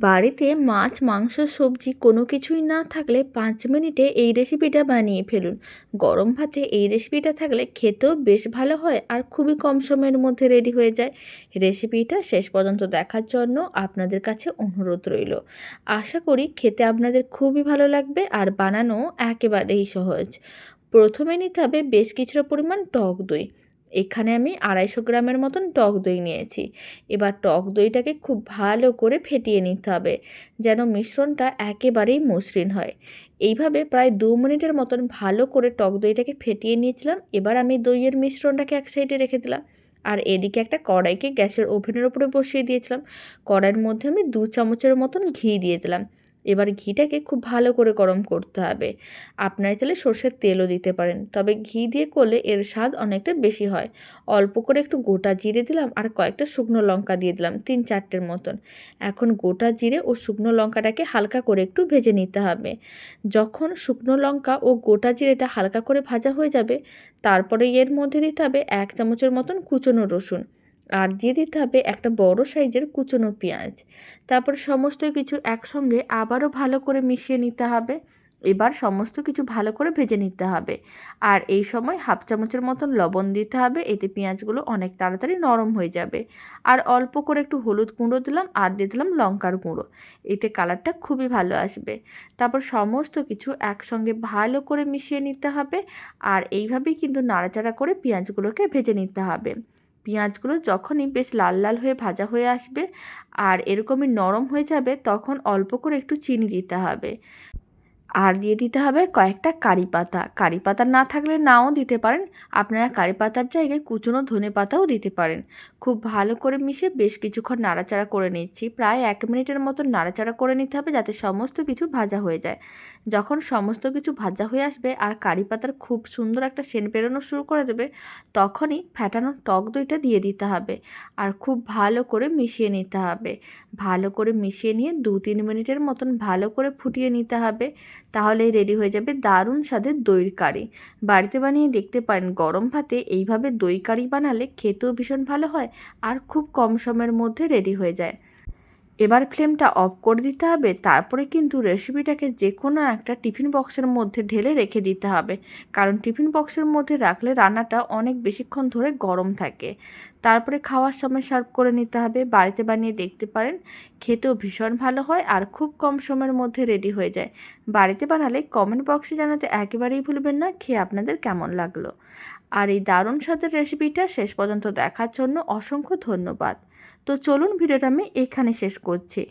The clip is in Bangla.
বাড়িতে মাছ, মাংস, সবজি কোনো কিছুই না থাকলে পাঁচ মিনিটে এই রেসিপিটা বানিয়ে ফেলুন। গরম ভাতে এই রেসিপিটা থাকলে খেতেও বেশ ভালো হয় আর খুবই কম সময়ের মধ্যে রেডি হয়ে যায়। রেসিপিটা শেষ পর্যন্ত দেখার জন্য আপনাদের কাছে অনুরোধ রইল। আশা করি খেতে আপনাদের খুবই ভালো লাগবে আর বানানো একেবারেই সহজ। প্রথমে নিতে হবে বেশ কিছুটা পরিমাণ টক দই। এখানে আমি আড়াইশো গ্রামের মতন টক দই নিয়েছি। এবার টক দইটাকে খুব ভালো করে ফেটিয়ে নিতে হবে, যেন মিশ্রণটা একেবারেই মসৃণ হয়। এইভাবে প্রায় দু মিনিটের মতন ভালো করে টক দইটাকে ফেটিয়ে নিয়েছিলাম, এবার আমি দইয়ের মিশ্রণটাকে এক সাইডে রেখে দিলাম। আর এদিকে একটা কড়াইকে গ্যাসের ওভেনের ওপরে বসিয়ে দিয়েছিলাম। কড়াইয়ের মধ্যে আমি দু চামচের মতন ঘি দিয়ে দিলাম। এবার ঘিটাকে খুব ভালো করে গরম করতে হবে। আপনারা চাইলে সর্ষের তেলও দিতে পারেন। তবে ঘি দিয়ে করলে এর স্বাদ অনেকটা বেশি হয়। অল্প করে একটু গোটা জিরে দিলাম আর কয়েকটা শুকনো লঙ্কা দিয়ে দিলাম তিন চারটের মতন। এখন গোটা জিরে ও শুকনো লঙ্কাটাকে হালকা করে একটু ভেজে নিতে হবে। যখন শুকনো লঙ্কা ও গোটা জিরেটা হালকা করে ভাজা হয়ে যাবে তারপরে এর মধ্যে দিতে হবে এক চামচের মতন কুচনো রসুন। আর দিয়ে দিতে হবে একটা বড় সাইজের কুচনো পেঁয়াজ। তারপর সমস্ত কিছু একসঙ্গে আবারও ভালো করে মিশিয়ে নিতে হবে। এবার সমস্ত কিছু ভালো করে ভেজে নিতে হবে। আর এই সময় হাফ চামচের মতন লবণ দিতে হবে, এতে পেঁয়াজগুলো অনেক তাড়াতাড়ি নরম হয়ে যাবে। আর অল্প করে একটু হলুদ গুঁড়ো দিলাম আর দিয়ে দিলাম লঙ্কার গুঁড়ো। এতে কালারটা খুবই ভালো আসবে। তারপর সমস্ত কিছু একসঙ্গে ভালো করে মিশিয়ে নিতে হবে। আর এইভাবেই কিন্তু নাড়াচাড়া করে পেঁয়াজগুলোকে ভেজে নিতে হবে। পেঁয়াজগুলো যখনই বেশ লাল লাল হয়ে ভাজা হয়ে আসবে আর এরকমই নরম হয়ে যাবে, তখন অল্প করে একটু চিনি দিতে হবে। আর দিয়ে দিতে হবে কয়েকটা কারি পাতা। কারি পাতা না থাকলে নাও দিতে পারেন। আপনারা কারি পাতার জায়গায় কুচনো ধনে পাতাও দিতে পারেন। খুব ভালো করে মিশে বেশ কিছুক্ষণ নাড়াচাড়া করে নিচ্ছি। প্রায় এক মিনিটের মতো নাড়াচাড়া করে নিতে হবে যাতে সমস্ত কিছু ভাজা হয়ে যায়। যখন সমস্ত কিছু ভাজা হয়ে আসবে আর কারি পাতার খুব সুন্দর একটা সেন বেরোনো শুরু করে দেবে, তখনই ফ্যাটানো টক দইটা দিয়ে দিতে হবে। আর খুব ভালো করে মিশিয়ে নিতে হবে। ভালো করে মিশিয়ে নিয়ে দু তিন মিনিটের মতন ভালো করে ফুটিয়ে নিতে হবে। তাহলেই রেডি হয়ে যাবে দারুণ স্বাদের দইয়ের কারি। বাড়িতে বানিয়ে দেখতে পারেন, গরম ভাতে এইভাবে দই কারি বানালে খেতেও ভীষণ ভালো হয় আর খুব কম সময়ের মধ্যে রেডি হয়ে যায়। এবার ফ্লেমটা অফ করে দিতে হবে, তারপরে কিন্তু রেসিপিটাকে যে কোনো একটা টিফিন বক্সের মধ্যে ঢেলে রেখে দিতে হবে। কারণ টিফিন বক্সের মধ্যে রাখলে রান্নাটা অনেক বেশিক্ষণ ধরে গরম থাকে। তারপরে খাওয়ার সময় সার্ভ করে নিতে হবে, বাড়িতে বানিয়ে দেখতে পারেন, খেতেও ভীষণ ভালো হয় আর খুব কম সময়ের মধ্যে রেডি হয়ে যায়। বাড়িতে বানালে কমেন্ট বক্সে জানাতে একেবারেই ভুলবেন না, খেয়ে আপনাদের কেমন লাগল? আর এই দারুণ স্বাদের রেসিপিটা শেষ পর্যন্ত দেখার জন্য অসংখ্য ধন্যবাদ। তো চলুন ভিডিওটা আমি এখানে শেষ করছি।